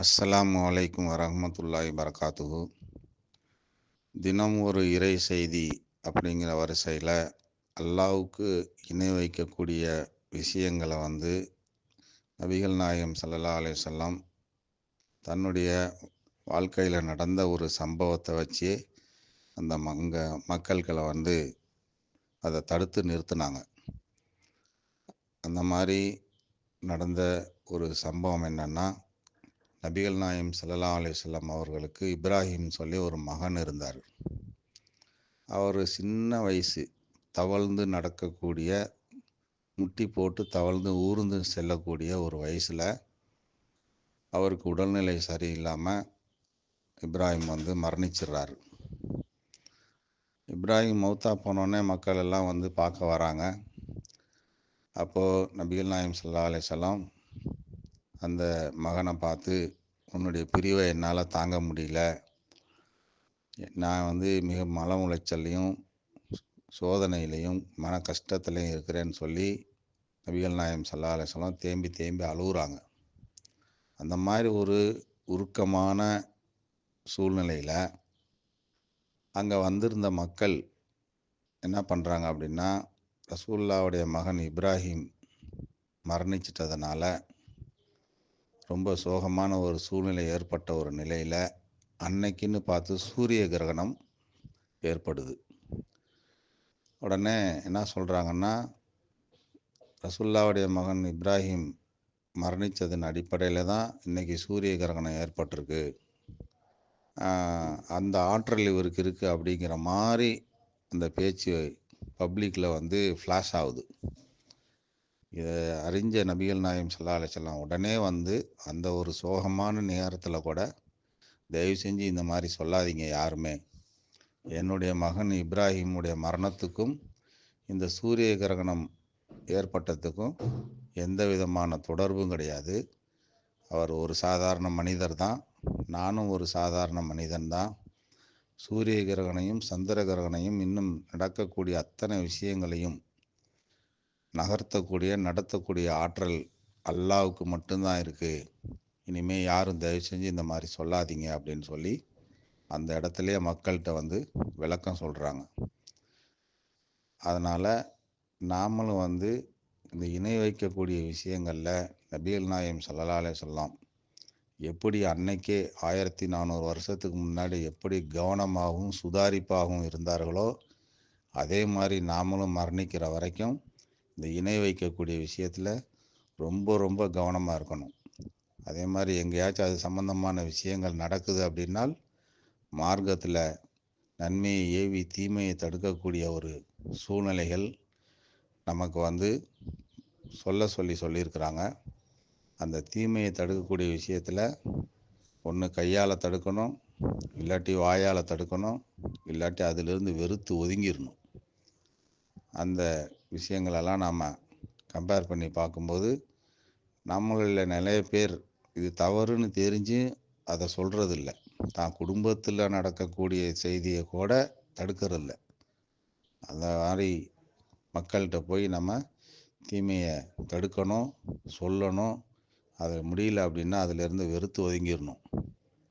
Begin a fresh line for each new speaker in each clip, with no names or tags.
அஸ்ஸலாம் வலைக்கும் வரமத்துல்லாய் வரகாத்துகு தினம் ஒரு இறை செய்தி அப்படிங்கிற வரிசையில் அல்லாவுக்கு இணை வைக்கக்கூடிய விஷயங்களை வந்து நபிகள் நாயகம் சல்லா அலைஹி தன்னுடைய வாழ்க்கையில் நடந்த ஒரு சம்பவத்தை வச்சு அந்த மங்க மக்கள்களை வந்து அதை தடுத்து நிறுத்தினாங்க. அந்த மாதிரி நடந்த ஒரு சம்பவம் என்னன்னா நபிகள் நாயம் சல்லா அலைஹி வஸல்லம் அவர்களுக்கு இப்ராஹிம் சொல்லி ஒரு மகன் இருந்தார் அவர் சின்ன வயசு தவழ்ந்து நடக்கக்கூடிய முட்டி போட்டு தவழ்ந்து ஊர்ந்து செல்லக்கூடிய ஒரு வயசில் அவருக்கு உடல்நிலை சரியில்லாமல் இப்ராஹிம் வந்து மரணிச்சிடுறாரு. இப்ராஹிம் மௌத்தா போனோடனே மக்கள் எல்லாம் வந்து பார்க்க வராங்க. அப்போது நபிகள் நாயம் சல்லா அலைஹி வஸல்லம் அந்த மகனை பார்த்து உன்னுடைய பிரிவை என்னால் தாங்க முடியல. நான் வந்து மிக மன உளைச்சல்லையும் சோதனையிலையும் மன கஷ்டத்துலையும் இருக்கிறேன்னு சொல்லி நபிகள் நாயம் ஸல்லல்லாஹு அலைஹி தேம்பி தேம்பி அழுகுறாங்க. அந்த மாதிரி ஒரு உருக்கமான சூழ்நிலையில் அங்கே வந்திருந்த மக்கள் என்ன பண்ணுறாங்க அப்படின்னா ரசூல்லாவுடைய மகன் இப்ராஹிம் மரணிச்சிட்டதுனால ரொம்ப சோகமான ஒரு சூழ்நிலை ஏற்பட்ட ஒரு நிலையில் அன்னைக்குன்னு பார்த்து சூரிய கிரகணம் ஏற்படுது. உடனே என்ன சொல்கிறாங்கன்னா ரசுல்லாவுடைய மகன் இப்ராஹிம் மரணித்ததன் அடிப்படையில் தான் இன்றைக்கி சூரிய கிரகணம் ஏற்பட்டிருக்கு. அந்த ஆற்றல் இவருக்கு இருக்குது அப்படிங்கிற மாதிரி அந்த பேச்சு பப்ளிக்கில் வந்து ஃப்ளாஷ் ஆகுது. இதை அறிஞ்ச நபிகள் நாயம் சல்லா அலிசல்லாம் உடனே வந்து அந்த ஒரு சோகமான நேரத்தில் கூட தயவு செஞ்சு இந்த மாதிரி சொல்லாதீங்க யாருமே. என்னுடைய மகன் இப்ராஹிமுடைய மரணத்துக்கும் இந்த சூரிய கிரகணம் ஏற்பட்டதுக்கும் எந்த விதமான தொடர்பும் கிடையாது. அவர் ஒரு சாதாரண மனிதர் தான். நானும் ஒரு சாதாரண மனிதன் தான். சூரிய கிரகணையும் சந்திர கிரகணையும் இன்னும் நடக்கக்கூடிய அத்தனை விஷயங்களையும் நகர்த்தக்கூடிய நடத்தக்கூடிய ஆற்றல் அல்லாவுக்கு மட்டும்தான் இருக்குது இனிமேல் யாரும் தயவு செஞ்சு இந்த மாதிரி சொல்லாதீங்க அப்படின்னு சொல்லி அந்த இடத்துலையே மக்கள்கிட்ட வந்து விளக்கம் சொல்கிறாங்க அதனால் நாமளும் வந்து இந்த இணை வைக்கக்கூடிய விஷயங்களில் நபிகள் நாயம் சொல்லலாலே சொல்லலாம் எப்படி அன்னைக்கே ஆயிரத்தி நானூறு வருஷத்துக்கு முன்னாடி எப்படி கவனமாகவும் சுதாரிப்பாகவும் இருந்தார்களோ அதே மாதிரி நாமளும் மரணிக்கிற வரைக்கும் இந்த இணை வைக்கக்கூடிய விஷயத்தில் ரொம்ப ரொம்ப கவனமாக இருக்கணும். அதே மாதிரி எங்கேயாச்சும் அது சம்மந்தமான விஷயங்கள் நடக்குது அப்படின்னால் மார்க்கத்தில் நன்மையை ஏவி தீமையை தடுக்கக்கூடிய ஒரு சூழ்நிலைகள் நமக்கு வந்து சொல்ல சொல்லி சொல்லியிருக்கிறாங்க. அந்த தீமையை தடுக்கக்கூடிய விஷயத்தில் ஒன்று கையால் தடுக்கணும் இல்லாட்டி வாயால் தடுக்கணும் இல்லாட்டி அதிலிருந்து வெறுத்து ஒதுங்கிடணும். அந்த விஷயங்களெல்லாம் நாம் கம்பேர் பண்ணி பார்க்கும்போது நம்மளில் நிறைய பேர் இது தவறுன்னு தெரிஞ்சு அதை சொல்கிறதில்ல தான் குடும்பத்தில் நடக்கக்கூடிய செய்தியை கூட தடுக்கிறதில்ல. அந்த மாதிரி மக்கள்கிட்ட போய் நம்ம தீமையை தடுக்கணும் சொல்லணும் அது முடியல அப்படின்னா அதிலிருந்து வெறுத்து ஒதுங்கிடணும்.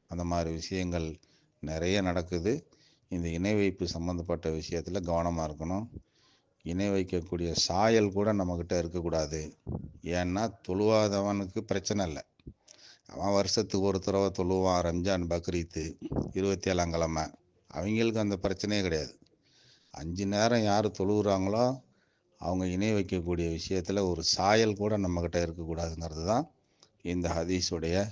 அந்த மாதிரி விஷயங்கள் நிறைய நடக்குது. இந்த இணை வைப்பு சம்மந்தப்பட்ட விஷயத்தில் கவனமாக இருக்கணும். இணை வைக்கக்கூடிய சாயல் கூட நம்மக்கிட்ட இருக்கக்கூடாது. ஏன்னா தொழுவாதவனுக்கு பிரச்சனை இல்லை. அவன் வருஷத்துக்கு ஒரு தடவை தொழுவான் ரம்ஜான் பக்ரீத்து இருபத்தி ஏழாம் கிழமை. அவங்களுக்கு அந்த பிரச்சனையே கிடையாது. அஞ்சு நேரம் யார் தொழுகிறாங்களோ அவங்க இணை வைக்கக்கூடிய விஷயத்தில் ஒரு சாயல் கூட நம்மக்கிட்ட இருக்கக்கூடாதுங்கிறது தான் இந்த ஹதீஸுடைய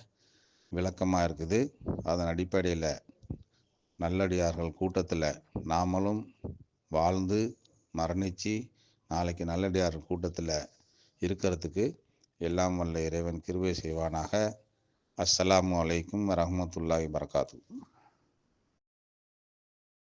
விளக்கமாக இருக்குது. அதன் அடிப்படையில் நல்லடியார்கள் கூட்டத்தில் நாமளும் வாழ்ந்து மரணித்து நாளைக்கு நல்லடியார் கூட்டத்தில் இருக்கிறதுக்கு எல்லாம் வல்ல இறைவன் கிருபை செய்வானாக. அஸ்ஸலாமு அலைக்கும் வரமத்துல்லாஹி வரகாத்து